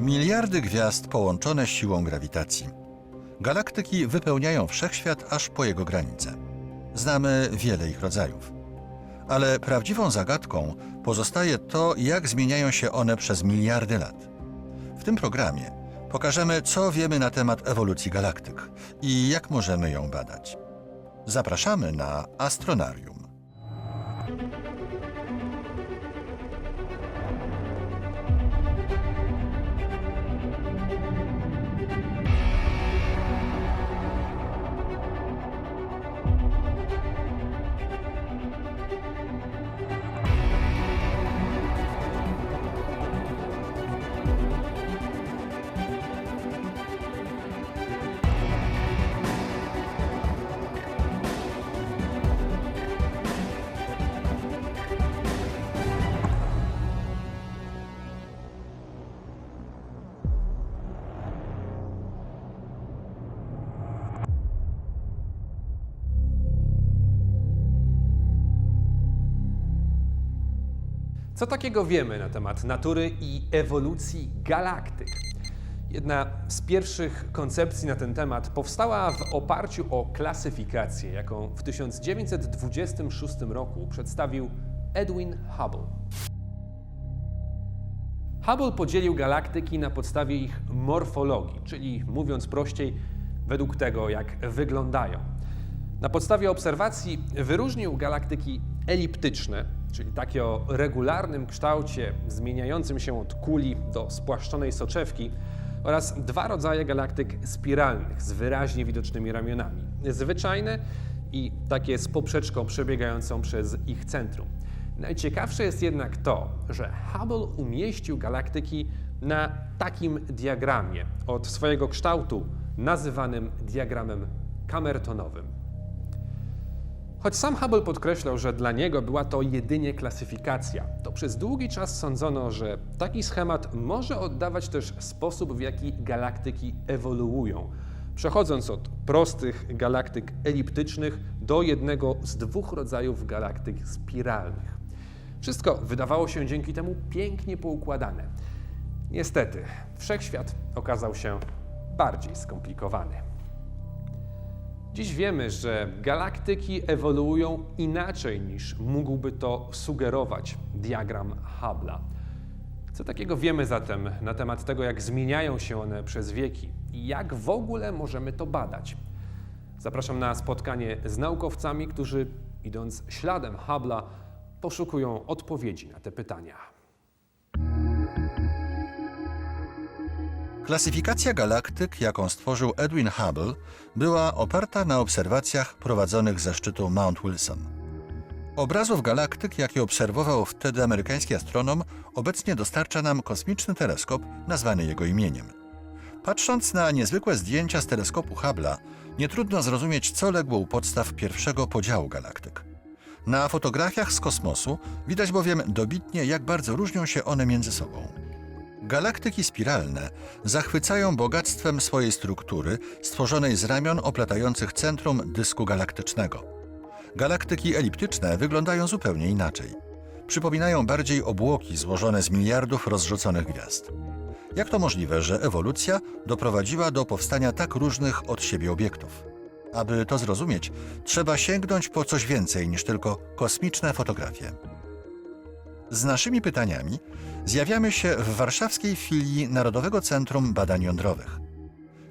Miliardy gwiazd połączone siłą grawitacji. Galaktyki wypełniają wszechświat aż po jego granice. Znamy wiele ich rodzajów. Ale prawdziwą zagadką pozostaje to, jak zmieniają się one przez miliardy lat. W tym programie pokażemy, co wiemy na temat ewolucji galaktyk i jak możemy ją badać. Zapraszamy na Astronarium. Co takiego wiemy na temat natury i ewolucji galaktyk? Jedna z pierwszych koncepcji na ten temat powstała w oparciu o klasyfikację, jaką w 1926 roku przedstawił Edwin Hubble. Hubble podzielił galaktyki na podstawie ich morfologii, czyli mówiąc prościej, według tego, jak wyglądają. Na podstawie obserwacji wyróżnił galaktyki eliptyczne, czyli takie o regularnym kształcie, zmieniającym się od kuli do spłaszczonej soczewki, oraz dwa rodzaje galaktyk spiralnych z wyraźnie widocznymi ramionami: zwyczajne i takie z poprzeczką przebiegającą przez ich centrum. Najciekawsze jest jednak to, że Hubble umieścił galaktyki na takim diagramie od swojego kształtu, nazywanym diagramem kamertonowym. Choć sam Hubble podkreślał, że dla niego była to jedynie klasyfikacja, to przez długi czas sądzono, że taki schemat może oddawać też sposób, w jaki galaktyki ewoluują, przechodząc od prostych galaktyk eliptycznych do jednego z dwóch rodzajów galaktyk spiralnych. Wszystko wydawało się dzięki temu pięknie poukładane. Niestety, wszechświat okazał się bardziej skomplikowany. Dziś wiemy, że galaktyki ewoluują inaczej niż mógłby to sugerować diagram Hubble'a. Co takiego wiemy zatem na temat tego, jak zmieniają się one przez wieki i jak w ogóle możemy to badać? Zapraszam na spotkanie z naukowcami, którzy idąc śladem Hubble'a poszukują odpowiedzi na te pytania. Klasyfikacja galaktyk, jaką stworzył Edwin Hubble, była oparta na obserwacjach prowadzonych ze szczytu Mount Wilson. Obrazów galaktyk, jakie obserwował wtedy amerykański astronom, obecnie dostarcza nam kosmiczny teleskop nazwany jego imieniem. Patrząc na niezwykłe zdjęcia z teleskopu Hubble'a, nie trudno zrozumieć, co legło u podstaw pierwszego podziału galaktyk. Na fotografiach z kosmosu widać bowiem dobitnie, jak bardzo różnią się one między sobą. Galaktyki spiralne zachwycają bogactwem swojej struktury, stworzonej z ramion oplatających centrum dysku galaktycznego. Galaktyki eliptyczne wyglądają zupełnie inaczej. Przypominają bardziej obłoki złożone z miliardów rozrzuconych gwiazd. Jak to możliwe, że ewolucja doprowadziła do powstania tak różnych od siebie obiektów? Aby to zrozumieć, trzeba sięgnąć po coś więcej niż tylko kosmiczne fotografie. Z naszymi pytaniami zjawiamy się w warszawskiej filii Narodowego Centrum Badań Jądrowych.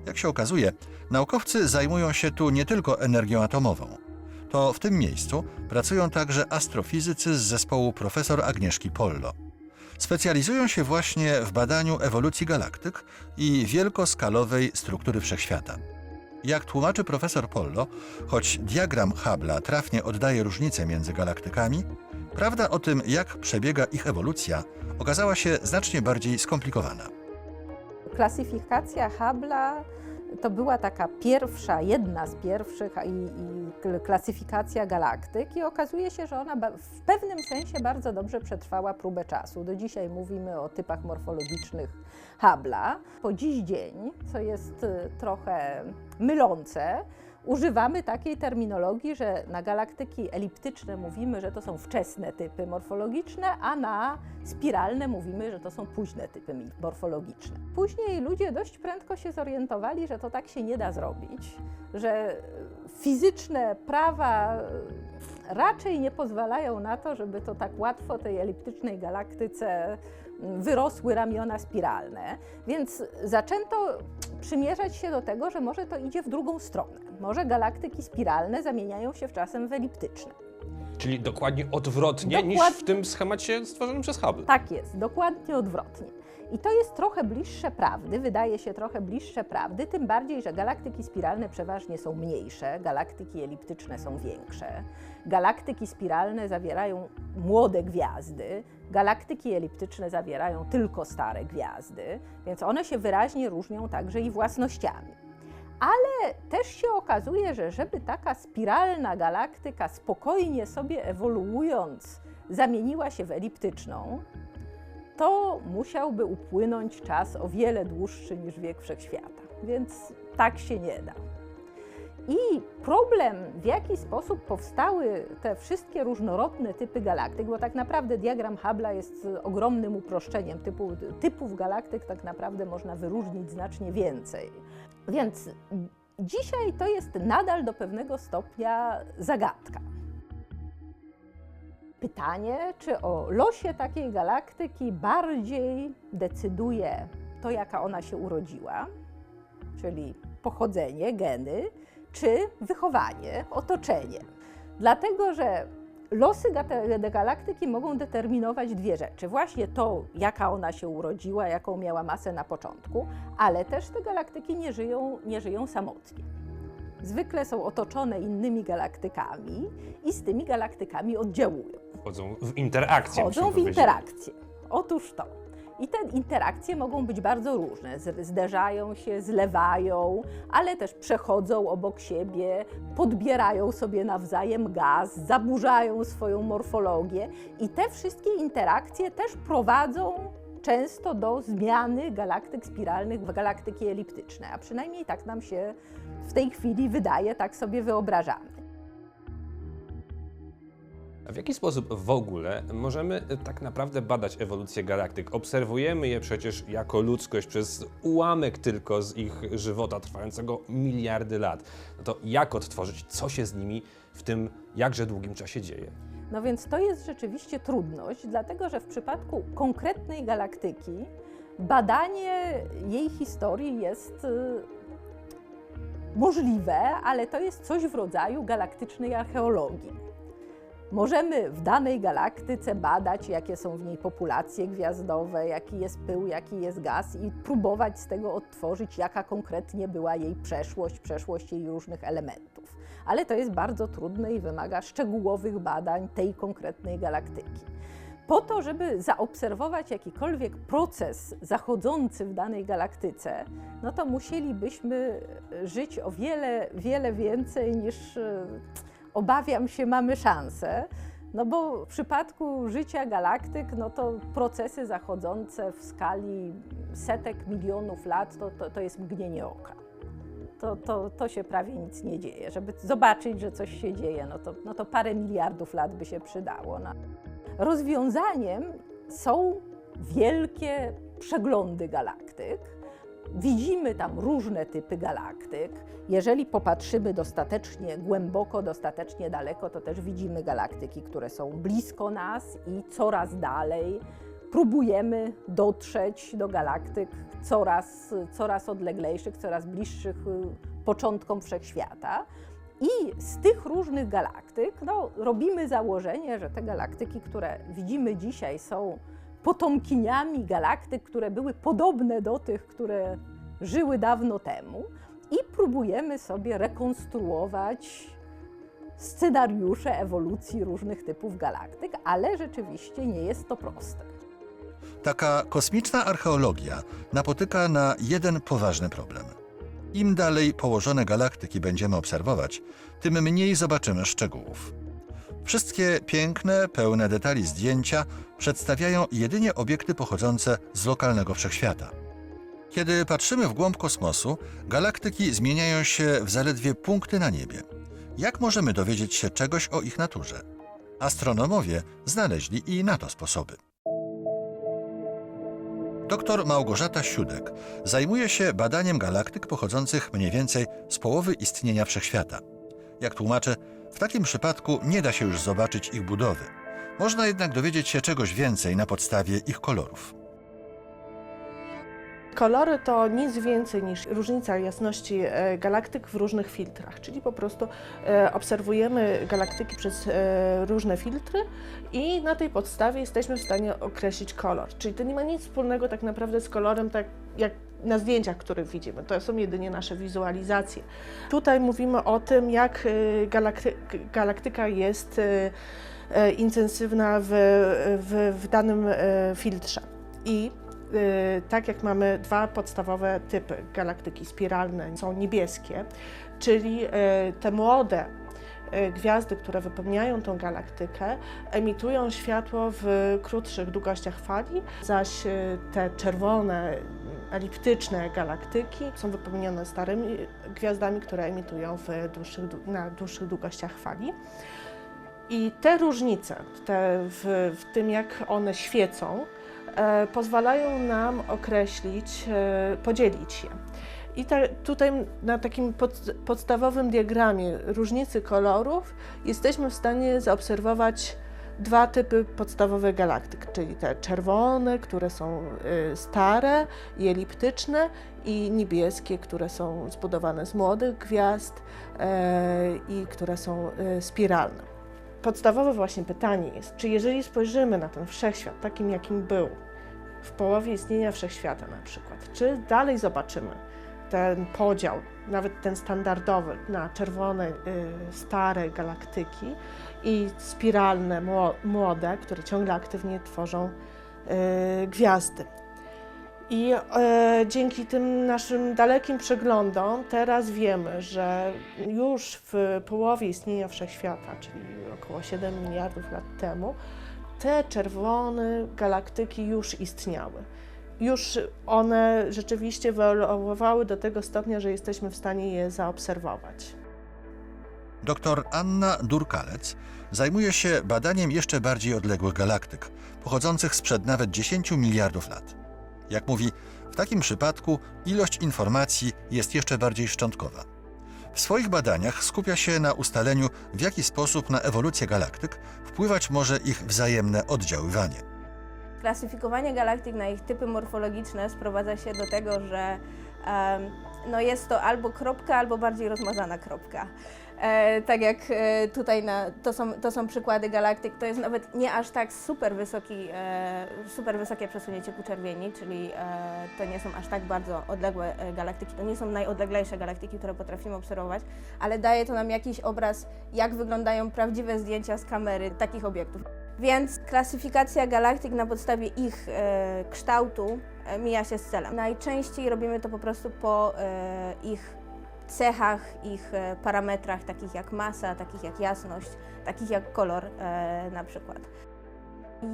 Jak się okazuje, naukowcy zajmują się tu nie tylko energią atomową. To w tym miejscu pracują także astrofizycy z zespołu profesor Agnieszki Pollo. Specjalizują się właśnie w badaniu ewolucji galaktyk i wielkoskalowej struktury wszechświata. Jak tłumaczy profesor Pollo, choć diagram Hubble'a trafnie oddaje różnice między galaktykami, prawda o tym, jak przebiega ich ewolucja, okazała się znacznie bardziej skomplikowana. Klasyfikacja Hubble'a to była taka pierwsza, jedna z pierwszych i, i kl- klasyfikacja galaktyk i okazuje się, że ona w pewnym sensie bardzo dobrze przetrwała próbę czasu. Do dzisiaj mówimy o typach morfologicznych Hubble'a. Po dziś dzień, co jest y, trochę mylące, używamy takiej terminologii, że na galaktyki eliptyczne mówimy, że to są wczesne typy morfologiczne, a na spiralne mówimy, że to są późne typy morfologiczne. Później ludzie dość prędko się zorientowali, że to tak się nie da zrobić, że fizyczne prawa raczej nie pozwalają na to, żeby to tak łatwo tej eliptycznej galaktyce wyrosły ramiona spiralne, więc zaczęto przymierzać się do tego, że może to idzie w drugą stronę. Może galaktyki spiralne zamieniają się czasem w eliptyczne. Czyli dokładnie odwrotnie niż w tym schemacie stworzonym przez Hubble. Tak jest, dokładnie odwrotnie. I to jest trochę bliższe prawdy, wydaje się trochę bliższe prawdy, tym bardziej, że galaktyki spiralne przeważnie są mniejsze, galaktyki eliptyczne są większe. Galaktyki spiralne zawierają młode gwiazdy, galaktyki eliptyczne zawierają tylko stare gwiazdy, więc one się wyraźnie różnią także i własnościami. Ale też się okazuje, że żeby taka spiralna galaktyka spokojnie sobie ewoluując zamieniła się w eliptyczną, to musiałby upłynąć czas o wiele dłuższy niż wiek wszechświata. Więc tak się nie da. I problem, w jaki sposób powstały te wszystkie różnorodne typy galaktyk, bo tak naprawdę diagram Hubble'a jest ogromnym uproszczeniem. Typu, typów galaktyk tak naprawdę można wyróżnić znacznie więcej. Więc dzisiaj to jest nadal do pewnego stopnia zagadka. Pytanie, czy o losie takiej galaktyki bardziej decyduje to, jaka ona się urodziła, czyli pochodzenie, geny, czy wychowanie, otoczenie. Dlatego, że losy galaktyki mogą determinować dwie rzeczy. Właśnie to, jaka ona się urodziła, jaką miała masę na początku, ale też te galaktyki nie żyją, nie żyją samotnie. Zwykle są otoczone innymi galaktykami i z tymi galaktykami oddziałują. Wchodzą w interakcję. Wchodzą w interakcje. Otóż to. I te interakcje mogą być bardzo różne. Zderzają się, zlewają, ale też przechodzą obok siebie, podbierają sobie nawzajem gaz, zaburzają swoją morfologię. I te wszystkie interakcje też prowadzą często do zmiany galaktyk spiralnych w galaktyki eliptyczne. A przynajmniej tak nam się w tej chwili wydaje, tak sobie wyobrażamy. W jaki sposób w ogóle możemy e, tak naprawdę badać ewolucję galaktyk? Obserwujemy je przecież jako ludzkość przez ułamek tylko z ich żywota trwającego miliardy lat. No to jak odtworzyć, co się z nimi w tym jakże długim czasie dzieje? No więc to jest rzeczywiście trudność, dlatego że w przypadku konkretnej galaktyki badanie jej historii jest y, możliwe, ale to jest coś w rodzaju galaktycznej archeologii. Możemy w danej galaktyce badać, jakie są w niej populacje gwiazdowe, jaki jest pył, jaki jest gaz i próbować z tego odtworzyć, jaka konkretnie była jej przeszłość, przeszłość jej różnych elementów. Ale to jest bardzo trudne i wymaga szczegółowych badań tej konkretnej galaktyki. Po to, żeby zaobserwować jakikolwiek proces zachodzący w danej galaktyce, no to musielibyśmy żyć o wiele, wiele więcej niż e, obawiam się, mamy szansę. No bo w przypadku życia galaktyk, no to procesy zachodzące w skali setek milionów lat, to, to, to jest mgnienie oka. To, to, to się prawie nic nie dzieje. Żeby zobaczyć, że coś się dzieje, no to, no to parę miliardów lat by się przydało. No. Rozwiązaniem są wielkie przeglądy galaktyk. Widzimy tam różne typy galaktyk. Jeżeli popatrzymy dostatecznie głęboko, dostatecznie daleko, to też widzimy galaktyki, które są blisko nas i coraz dalej. Próbujemy dotrzeć do galaktyk coraz, coraz odleglejszych, coraz bliższych y, początkom wszechświata. I z tych różnych galaktyk no, robimy założenie, że te galaktyki, które widzimy dzisiaj, są potomkiniami galaktyk, które były podobne do tych, które żyły dawno temu, i próbujemy sobie rekonstruować scenariusze ewolucji różnych typów galaktyk, ale rzeczywiście nie jest to proste. Taka kosmiczna archeologia napotyka na jeden poważny problem. Im dalej położone galaktyki będziemy obserwować, tym mniej zobaczymy szczegółów. Wszystkie piękne, pełne detali zdjęcia przedstawiają jedynie obiekty pochodzące z lokalnego wszechświata. Kiedy patrzymy w głąb kosmosu, galaktyki zmieniają się w zaledwie punkty na niebie. Jak możemy dowiedzieć się czegoś o ich naturze? Astronomowie znaleźli i na to sposoby. Doktor Małgorzata Siódek zajmuje się badaniem galaktyk pochodzących mniej więcej z połowy istnienia wszechświata. Jak tłumaczy, w takim przypadku nie da się już zobaczyć ich budowy. Można jednak dowiedzieć się czegoś więcej na podstawie ich kolorów. Kolory to nic więcej niż różnica jasności e, galaktyk w różnych filtrach, czyli po prostu e, obserwujemy galaktyki przez e, różne filtry i na tej podstawie jesteśmy w stanie określić kolor. Czyli to nie ma nic wspólnego tak naprawdę z kolorem, tak jak na zdjęciach, które widzimy. To są jedynie nasze wizualizacje. Tutaj mówimy o tym, jak e, galakty galaktyka jest e, e, intensywna w, w, w danym filtrze. I Y, tak jak mamy dwa podstawowe typy galaktyki spiralne, są niebieskie, czyli y, te młode y, gwiazdy, które wypełniają tą galaktykę, emitują światło w krótszych długościach fali, zaś y, te czerwone, eliptyczne galaktyki są wypełnione starymi gwiazdami, które emitują dłuższych, dłu- na dłuższych długościach fali. I te różnice, te w, w tym jak one świecą, e, pozwalają nam określić, e, podzielić je. I ta, tutaj na takim pod, podstawowym diagramie różnicy kolorów jesteśmy w stanie zaobserwować dwa typy podstawowych galaktyk, czyli te czerwone, które są e, stare i eliptyczne, i niebieskie, które są zbudowane z młodych gwiazd e, i które są e, spiralne. Podstawowe właśnie pytanie jest, czy jeżeli spojrzymy na ten wszechświat takim, jakim był w połowie istnienia wszechświata na przykład, czy dalej zobaczymy ten podział, nawet ten standardowy, na czerwone, y, stare galaktyki i spiralne, mło- młode, które ciągle aktywnie tworzą y, gwiazdy. I e, dzięki tym naszym dalekim przeglądom teraz wiemy, że już w połowie istnienia wszechświata, czyli około 7 miliardów lat temu, te czerwone galaktyki już istniały. Już one rzeczywiście wyewoluowały do tego stopnia, że jesteśmy w stanie je zaobserwować. Dr Anna Durkalec zajmuje się badaniem jeszcze bardziej odległych galaktyk, pochodzących sprzed nawet 10 miliardów lat. Jak mówi, w takim przypadku ilość informacji jest jeszcze bardziej szczątkowa. W swoich badaniach skupia się na ustaleniu, w jaki sposób na ewolucję galaktyk wpływać może ich wzajemne oddziaływanie. Klasyfikowanie galaktyk na ich typy morfologiczne sprowadza się do tego, że em, no jest to albo kropka, albo bardziej rozmazana kropka. E, tak jak e, tutaj na, to, są, to są przykłady galaktyk, to jest nawet nie aż tak super, wysoki, e, super wysokie przesunięcie ku czerwieni, czyli to nie są aż tak bardzo odległe galaktyki, to nie są najodleglejsze galaktyki, które potrafimy obserwować, ale daje to nam jakiś obraz, jak wyglądają prawdziwe zdjęcia z kamery takich obiektów. Więc klasyfikacja galaktyk na podstawie ich kształtu mija się z celem. Najczęściej robimy to po prostu po ich cechach, ich e, parametrach, takich jak masa, takich jak jasność, takich jak kolor e, na przykład.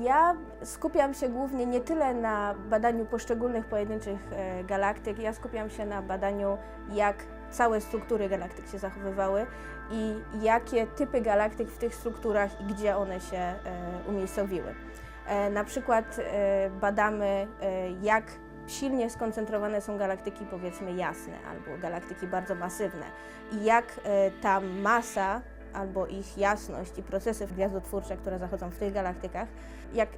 Ja skupiam się głównie nie tyle na badaniu poszczególnych pojedynczych e, galaktyk, ja skupiam się na badaniu, jak całe struktury galaktyk się zachowywały i jakie typy galaktyk w tych strukturach i gdzie one się umiejscowiły. Na przykład badamy, jak silnie skoncentrowane są galaktyki powiedzmy jasne albo galaktyki bardzo masywne i jak e, ta masa albo ich jasność i procesy gwiazdotwórcze, które zachodzą w tych galaktykach, jak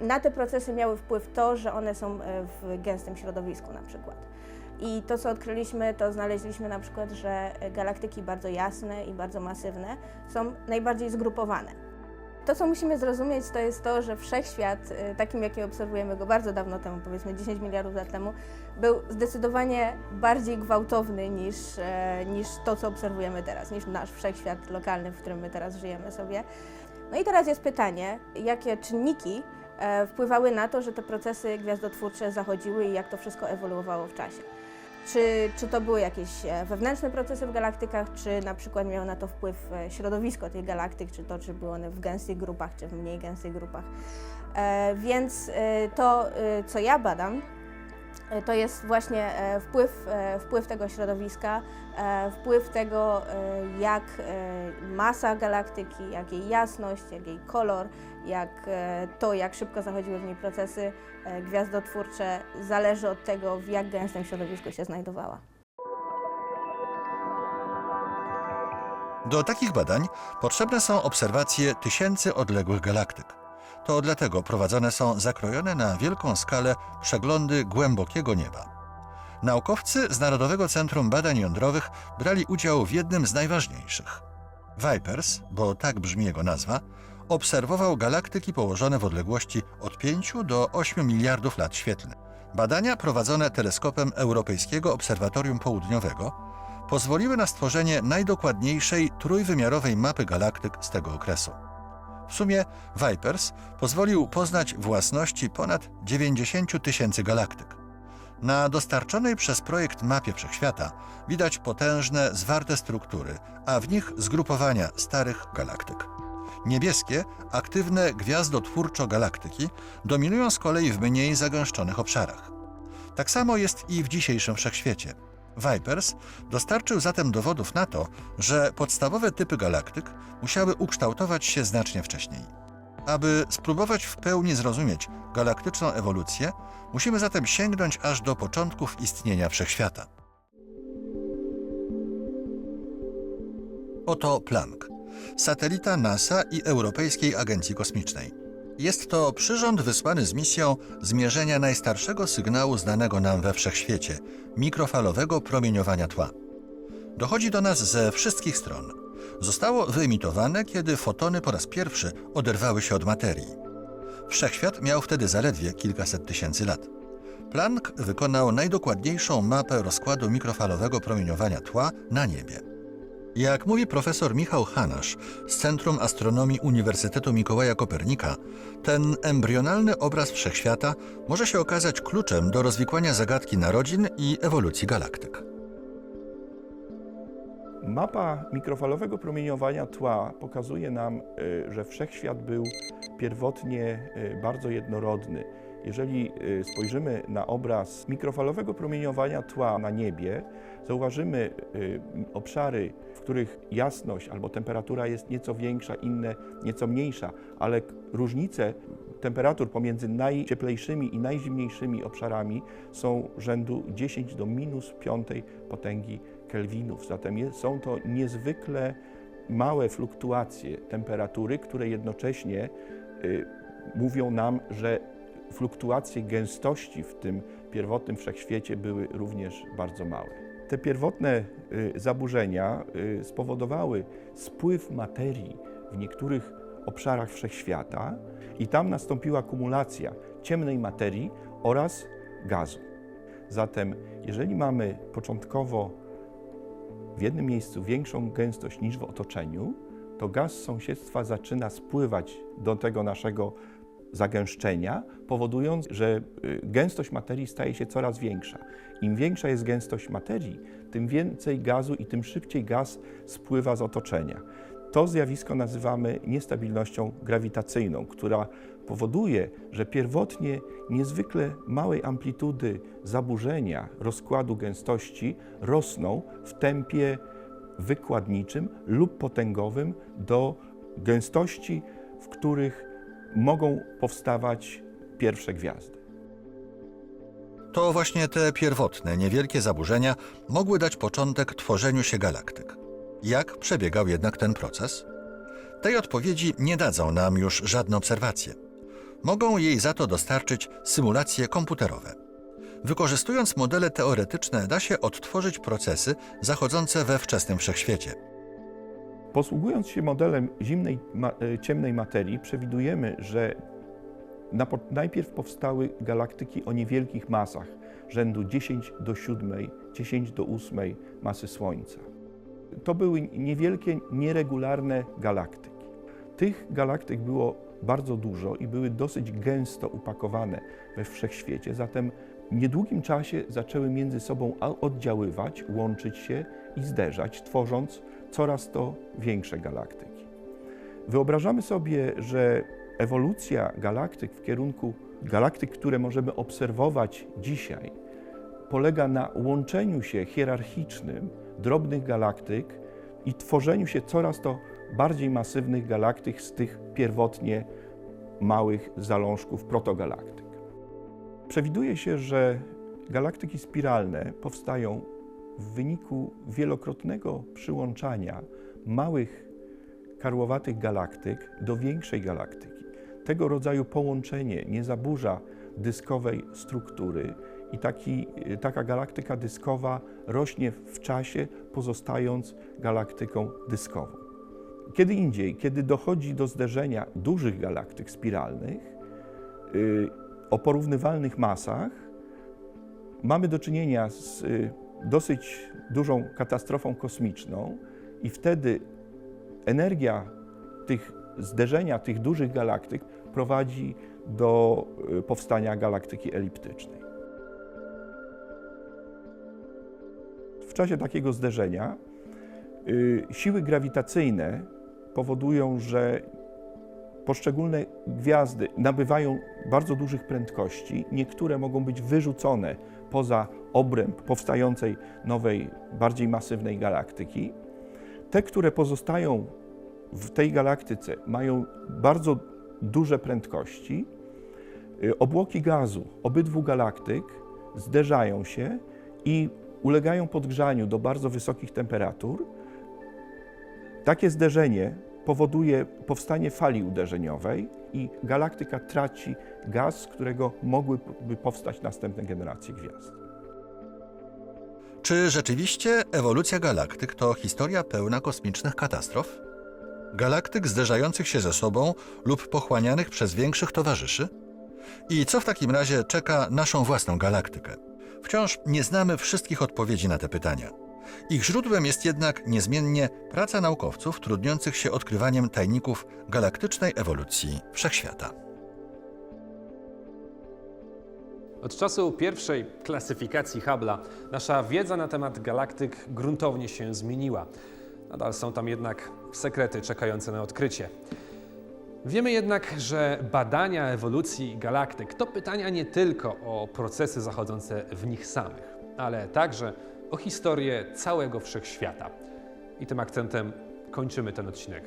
na te procesy miały wpływ to, że one są e, w gęstym środowisku na przykład. I to, co odkryliśmy, to znaleźliśmy na przykład, że galaktyki bardzo jasne i bardzo masywne są najbardziej zgrupowane. To, co musimy zrozumieć, to jest to, że wszechświat, y, takim jaki obserwujemy go bardzo dawno temu, powiedzmy 10 miliardów lat temu, był zdecydowanie bardziej gwałtowny niż, e, niż to, co obserwujemy teraz, niż nasz wszechświat lokalny, w którym my teraz żyjemy sobie. No i teraz jest pytanie, jakie czynniki e, wpływały na to, że te procesy gwiazdotwórcze zachodziły i jak to wszystko ewoluowało w czasie. Czy, czy to były jakieś e, wewnętrzne procesy w galaktykach, czy na przykład miało na to wpływ e, środowisko tych galaktyk, czy to, czy były one w gęstych grupach, czy w mniej gęstych grupach. E, więc to, co ja badam, To jest właśnie wpływ, wpływ tego środowiska, wpływ tego, jak masa galaktyki, jak jej jasność, jak jej kolor, jak to, jak szybko zachodziły w niej procesy gwiazdotwórcze, zależy od tego, w jak gęstym środowisku się znajdowała. Do takich badań potrzebne są obserwacje tysięcy odległych galaktyk. To dlatego prowadzone są zakrojone na wielką skalę przeglądy głębokiego nieba. Naukowcy z Narodowego Centrum Badań Jądrowych brali udział w jednym z najważniejszych. Vipers, bo tak brzmi jego nazwa, obserwował galaktyki położone w odległości od 5 do 8 miliardów lat świetlnych. Badania prowadzone teleskopem Europejskiego Obserwatorium Południowego pozwoliły na stworzenie najdokładniejszej trójwymiarowej mapy galaktyk z tego okresu. W sumie Vipers pozwolił poznać własności ponad 90 tysięcy galaktyk. Na dostarczonej przez projekt mapie wszechświata widać potężne, zwarte struktury, a w nich zgrupowania starych galaktyk. Niebieskie, aktywne gwiazdotwórczo-galaktyki dominują z kolei w mniej zagęszczonych obszarach. Tak samo jest i w dzisiejszym wszechświecie. Vipers dostarczył zatem dowodów na to, że podstawowe typy galaktyk musiały ukształtować się znacznie wcześniej. Aby spróbować w pełni zrozumieć galaktyczną ewolucję, musimy zatem sięgnąć aż do początków istnienia wszechświata. Oto Planck, satelita NASA i Europejskiej Agencji Kosmicznej. Jest to przyrząd wysłany z misją zmierzenia najstarszego sygnału znanego nam we wszechświecie mikrofalowego promieniowania tła. Dochodzi do nas ze wszystkich stron. Zostało wyemitowane, kiedy fotony po raz pierwszy oderwały się od materii. Wszechświat miał wtedy zaledwie kilkaset tysięcy lat. Planck wykonał najdokładniejszą mapę rozkładu mikrofalowego promieniowania tła na niebie. Jak mówi profesor Michał Hanasz z Centrum Astronomii Uniwersytetu Mikołaja Kopernika, ten embrionalny obraz wszechświata może się okazać kluczem do rozwikłania zagadki narodzin i ewolucji galaktyk. Mapa mikrofalowego promieniowania tła pokazuje nam, y, że wszechświat był pierwotnie y, bardzo jednorodny. Jeżeli y, spojrzymy na obraz mikrofalowego promieniowania tła na niebie, zauważymy y, obszary, w których jasność albo temperatura jest nieco większa, inne nieco mniejsza, ale różnice temperatur pomiędzy najcieplejszymi i najzimniejszymi obszarami są rzędu 10 do minus piątej potęgi kelwinów. Zatem są to niezwykle małe fluktuacje temperatury, które jednocześnie y, mówią nam, że fluktuacje gęstości w tym pierwotnym wszechświecie były również bardzo małe. Te pierwotne y, zaburzenia y, spowodowały spływ materii w niektórych obszarach wszechświata i tam nastąpiła kumulacja ciemnej materii oraz gazu. Zatem, jeżeli mamy początkowo w jednym miejscu większą gęstość niż w otoczeniu, to gaz z sąsiedztwa zaczyna spływać do tego naszego zagęszczenia, powodując, że y, gęstość materii staje się coraz większa. Im większa jest gęstość materii, tym więcej gazu i tym szybciej gaz spływa z otoczenia. To zjawisko nazywamy niestabilnością grawitacyjną, która powoduje, że pierwotnie niezwykle małej amplitudy zaburzenia rozkładu gęstości rosną w tempie wykładniczym lub potęgowym do gęstości, w których mogą powstawać pierwsze gwiazdy. To właśnie te pierwotne, niewielkie zaburzenia mogły dać początek tworzeniu się galaktyk. Jak przebiegał jednak ten proces? Tej odpowiedzi nie dadzą nam już żadne obserwacje. Mogą jej za to dostarczyć symulacje komputerowe. Wykorzystując modele teoretyczne, da się odtworzyć procesy zachodzące we wczesnym wszechświecie. Posługując się modelem zimnej, ma, e, ciemnej materii, przewidujemy, że na, najpierw powstały galaktyki o niewielkich masach, rzędu 10 do 7, 10 do 8 masy Słońca. To były niewielkie, nieregularne galaktyki. Tych galaktyk było bardzo dużo i były dosyć gęsto upakowane we wszechświecie, zatem w niedługim czasie zaczęły między sobą oddziaływać, łączyć się i zderzać, tworząc coraz to większe galaktyki. Wyobrażamy sobie, że ewolucja galaktyk w kierunku galaktyk, które możemy obserwować dzisiaj, polega na łączeniu się hierarchicznym drobnych galaktyk i tworzeniu się coraz to bardziej masywnych galaktyk z tych pierwotnie małych zalążków protogalaktyk. Przewiduje się, że galaktyki spiralne powstają w wyniku wielokrotnego przyłączania małych karłowatych galaktyk do większej galaktyki. Tego rodzaju połączenie nie zaburza dyskowej struktury i taki, taka galaktyka dyskowa rośnie w czasie, pozostając galaktyką dyskową. Kiedy indziej, kiedy dochodzi do zderzenia dużych galaktyk spiralnych y, o porównywalnych masach, mamy do czynienia z y, dosyć dużą katastrofą kosmiczną i wtedy energia tych zderzenia tych dużych galaktyk prowadzi do y, powstania galaktyki eliptycznej. W czasie takiego zderzenia y, siły grawitacyjne powodują, że poszczególne gwiazdy nabywają bardzo dużych prędkości. Niektóre mogą być wyrzucone poza obręb powstającej nowej, bardziej masywnej galaktyki. Te, które pozostają w tej galaktyce, mają bardzo duże prędkości. Y, Obłoki gazu obydwu galaktyk zderzają się i ulegają podgrzaniu do bardzo wysokich temperatur. Takie zderzenie powoduje powstanie fali uderzeniowej i galaktyka traci gaz, z którego mogłyby powstać następne generacje gwiazd. Czy rzeczywiście ewolucja galaktyk to historia pełna kosmicznych katastrof? Galaktyk zderzających się ze sobą lub pochłanianych przez większych towarzyszy? I co w takim razie czeka naszą własną galaktykę? Wciąż nie znamy wszystkich odpowiedzi na te pytania. Ich źródłem jest jednak niezmiennie praca naukowców trudniących się odkrywaniem tajników galaktycznej ewolucji wszechświata. Od czasu pierwszej klasyfikacji Hubble'a nasza wiedza na temat galaktyk gruntownie się zmieniła. Nadal są tam jednak sekrety czekające na odkrycie. Wiemy jednak, że badania ewolucji galaktyk to pytania nie tylko o procesy zachodzące w nich samych, ale także o historię całego wszechświata. I tym akcentem kończymy ten odcinek.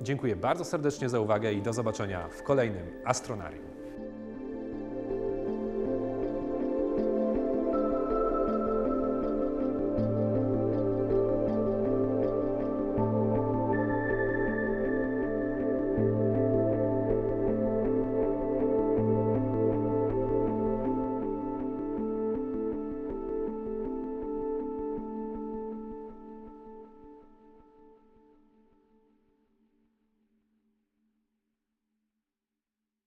Dziękuję bardzo serdecznie za uwagę i do zobaczenia w kolejnym Astronarium.